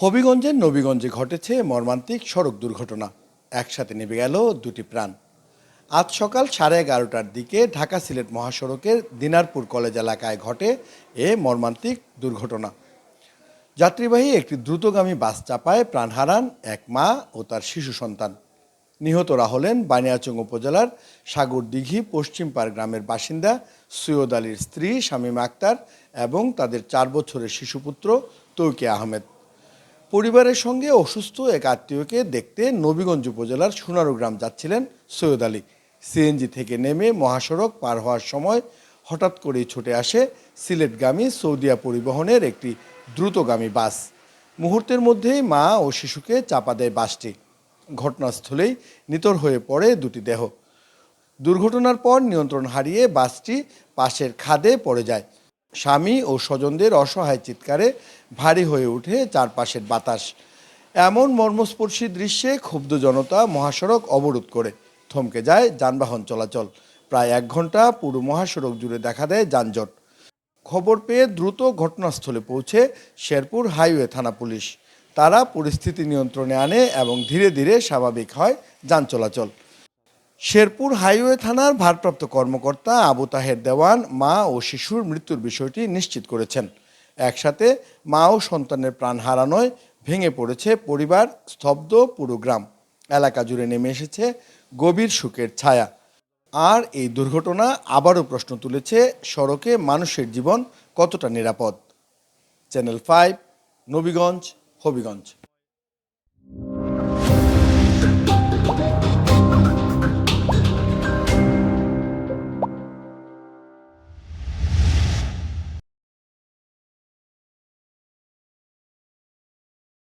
হবিগঞ্জের নবীগঞ্জে ঘটেছে মর্মান্তিক সড়ক দুর্ঘটনা। একসাথে নেমে গেল দুটি প্রাণ। আজ সকাল সাড়ে এগারোটার দিকে ঢাকা সিলেট মহাসড়কের দিনারপুর কলেজ এলাকায় ঘটে এ মর্মান্তিক দুর্ঘটনা। যাত্রীবাহী একটি দ্রুতগামী বাস চাপায় প্রাণ হারান এক মা ও তার শিশু সন্তান। নিহতরা হলেন বানিয়াচং উপজেলার সাগরদিঘি পশ্চিমপাড় গ্রামের বাসিন্দা সৈয়দ আলীর স্ত্রী শামীম আক্তার এবং তাদের চার বছরের শিশুপুত্র তৌকে আহমেদ। পরিবারের সঙ্গে অসুস্থ এক আত্মীয়কে দেখতে নবীগঞ্জ উপজেলার সোনারু গ্রাম যাচ্ছিলেন সৈয়দ আলী। সিএনজি থেকে নেমে মহাসড়ক পার হওয়ার সময় হঠাৎ করেই ছুটে আসে সিলেটগামী সৌদিয়া পরিবহনের একটি দ্রুতগামী বাস। মুহূর্তের মধ্যেই মা ও শিশুকে চাপা দেয় বাসটি। ঘটনাস্থলেই নিতর হয়ে পড়ে দুটি দেহ। দুর্ঘটনার পর নিয়ন্ত্রণ হারিয়ে বাসটি পাশের খাদে পড়ে যায়। স্বামী ও স্বজনদের অসহায় চিৎকারে ভারী হয়ে ওঠে চারপাশের বাতাস। এমন মর্মস্পর্শী দৃশ্যে ক্ষুব্ধ জনতা মহাসড়ক অবরোধ করে। থমকে যায় যানবাহন চলাচল। প্রায় এক ঘণ্টা পুরো মহাসড়ক জুড়ে দেখা দেয় যানজট। খবর পেয়ে দ্রুত ঘটনাস্থলে পৌঁছে শেরপুর হাইওয়ে থানা পুলিশ। তারা পরিস্থিতি নিয়ন্ত্রণে আনে এবং ধীরে ধীরে স্বাভাবিক হয় যান চলাচল। শেরপুর হাইওয়ে থানার ভারপ্রাপ্ত কর্মকর্তা আবু তাহের দেওয়ান মা ও শিশুর মৃত্যুর বিষয়টি নিশ্চিত করেছেন। একসাথে মা ও সন্তানের প্রাণ হারানোয় ভেঙে পড়েছে পরিবার, স্তব্ধ পুরো গ্রাম। এলাকা জুড়ে নেমে এসেছে গভীর শোকের ছায়া। আর এই দুর্ঘটনা আবারও প্রশ্ন তুলেছে সড়কে মানুষের জীবন কতটা নিরাপদ। Channel five, Nabiganj. হবিগঞ্জ।